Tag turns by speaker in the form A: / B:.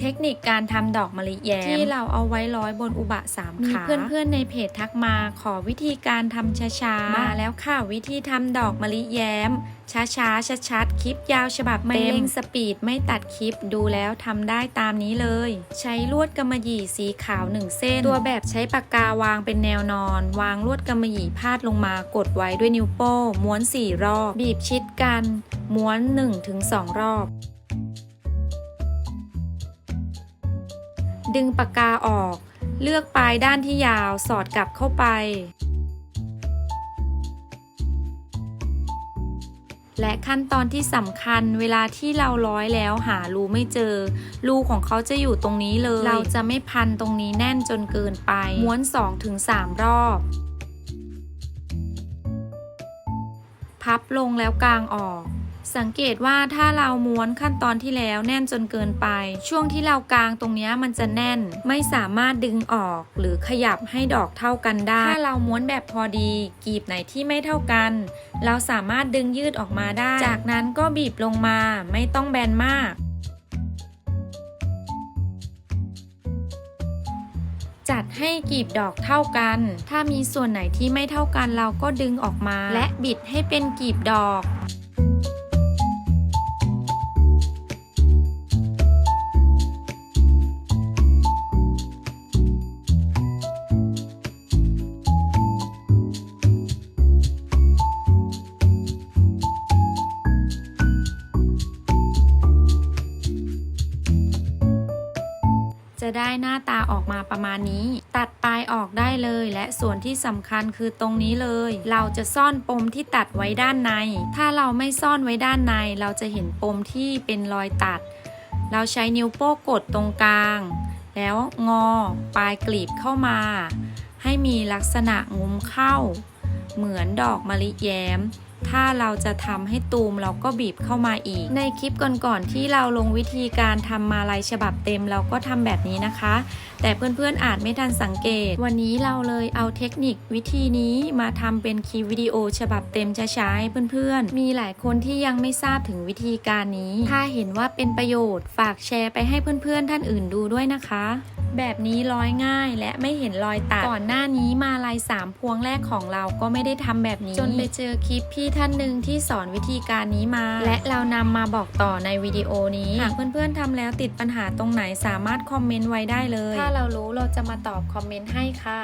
A: เทคนิคการทำดอกมะลิแย้มที่เราเอาไว้ร้อยบนอุบะสามขามีเพื่อนๆในเพจทักมาขอวิธีการทำช้าๆ มาแล้วค่ะวิธีทำดอกมะลิแย้ม ช้าๆชัดๆคลิปยาวฉบับไม่เร่งสปีดไม่ตัดคลิปดูแล้วทำได้ตามนี้เลย ใช้ลวดกำมะหยี่สีขาวหนึ่งเส้น ตัวแบบใช้ปากกาวางเป็นแนวนอน วางลวดกำมะหยี่พาดลงมากดไว้ด้วยนิ้วโป้งม้วนสี่รอบ บีบชิดกัน ม้วน 1-2 รอบ ดึงปากกาออก เลือกปลายด้านที่ยาวสอดกลับเข้าไป และขั้นตอนที่สำคัญเวลาที่เราร้อยแล้วหารูไม่เจอ รูของเขาจะอยู่ตรงนี้เลย เราจะไม่พันตรงนี้แน่นจนเกินไป ม้วน 2-3 รอบ พับลงแล้วกางออก สังเกตว่าถ้าเราม้วนขั้นตอนที่แล้วแน่นจนเกินไป ช่วงที่เรากางตรงนี้มันจะแน่น ไม่สามารถดึงออก หรือขยับให้ดอกเท่ากันได้ ถ้าเราม้วนแบบพอดีกีบไหนที่ไม่เท่ากัน เราสามารถดึงยืดออกมาได้ จากนั้นก็บีบลงมาไม่ต้องแบนมาก จัดให้กีบดอกเท่ากัน ถ้ามีส่วนไหนที่ไม่เท่ากันเราก็ดึงออกมา และบิดให้เป็นกีบดอก จะได้หน้าตาออกมาประมาณนี้ ตัดปลายออกได้เลยและส่วนที่สำคัญคือตรงนี้เลย เราจะซ่อนปมที่ตัดไว้ด้านใน ถ้าเราไม่ซ่อนไว้ด้านใน เราจะเห็นปมที่เป็นรอยตัด เราใช้นิ้วโป้งกดตรงกลาง แล้วงอปลายกลีบเข้ามา ให้มีลักษณะงุ้มเข้า เหมือนดอกมะลิแย้ม ถ้าเราจะทำให้ตูมเราก็บีบเข้ามาอีก ในคลิปก่อนๆที่เราลงวิธีการทำมาลายฉบับเต็มเราก็ทำแบบนี้นะคะ แต่เพื่อนๆอาจไม่ทันสังเกต วันนี้เราเลยเอาเทคนิควิธีนี้มาทำเป็นคลิปวิดีโอฉบับเต็มช้าๆให้เพื่อนๆ มีหลายคนที่ยังไม่ทราบถึงวิธีการนี้ ถ้าเห็นว่าเป็นประโยชน์ฝากแชร์ไปให้เพื่อนๆท่านอื่นดูด้วยนะคะ แบบนี้ร้อยง่ายและไม่เห็นรอยตัดก่อนหน้านี้มาายสามพวงแรกของเราก็ไม่ได้ทำแบบนี้ จนไปเจอคลิปพี่ท่านหนึ่งที่สอนวิธีการนี้มา และเรานำมาบอกต่อในวิดีโอนี้หากเพื่อนๆทำแล้วติดปัญหาตรงไหนสามารถคอมเมนต์ไว้ได้เลย ถ้าเรารู้เราจะมาตอบคอมเมนต์ให้ค่ะ